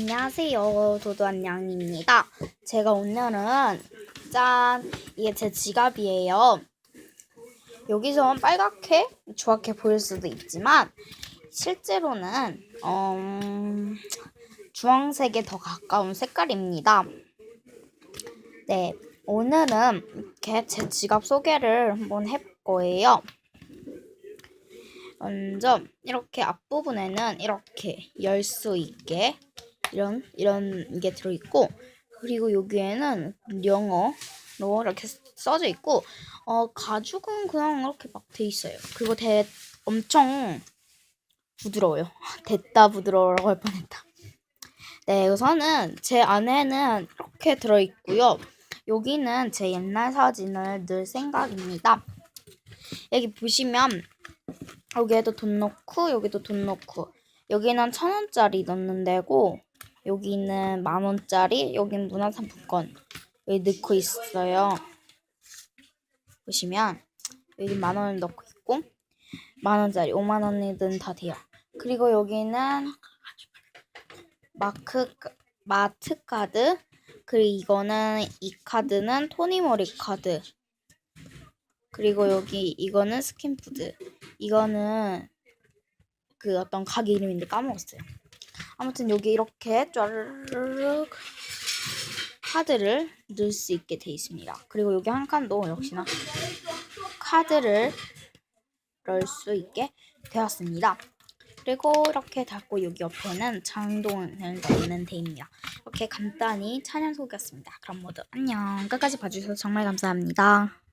안녕하세요. 도도안냥입니다. 제가 오늘은 짠 이게 제 지갑이에요. 여기서 빨갛게 조악해 보일 수도 있지만 실제로는 음, 주황색에 더 가까운 색깔입니다. 네, 오늘은 이렇게 제 지갑 소개를 한번 해볼 거예요. 먼저 이렇게 앞부분에는 이렇게 열 수 있게 이런 이런 게 들어 있고 그리고 여기에는 영어로 이렇게 써져 있고 어 가죽은 그냥 이렇게 막 돼 있어요. 그리고 대 엄청 부드러워요. 됐다 부드러워라고 할 뻔했다. 네, 우선은 제 안에는 이렇게 들어 있고요. 여기는 제 옛날 사진을 넣을 생각입니다. 여기 보시면 여기에도 돈 넣고 여기도 돈 넣고 여기는 천 원짜리 넣는 데고 여기는 만 원짜리 여기는 문화상품권 여기 넣고 있어요. 보시면 여기 만 원을 넣고 있고 만 원짜리 5만 원이든 다 돼요. 그리고 여기는 마크 마트 카드 그리고 이거는 이 카드는 토니모리 카드 그리고 여기 이거는 스킨푸드 이거는 그 어떤 가게 이름인데 까먹었어요. 아무튼 여기 이렇게 쫘르륵 카드를 넣을 수 있게 돼 있습니다. 그리고 여기 한 칸도 역시나 카드를 넣을 수 있게 되었습니다. 그리고 이렇게 닫고 여기 옆에는 장동을 넣는 데입니다. 이렇게 간단히 찬양 소개였습니다. 그럼 모두 안녕. 끝까지 봐주셔서 정말 감사합니다.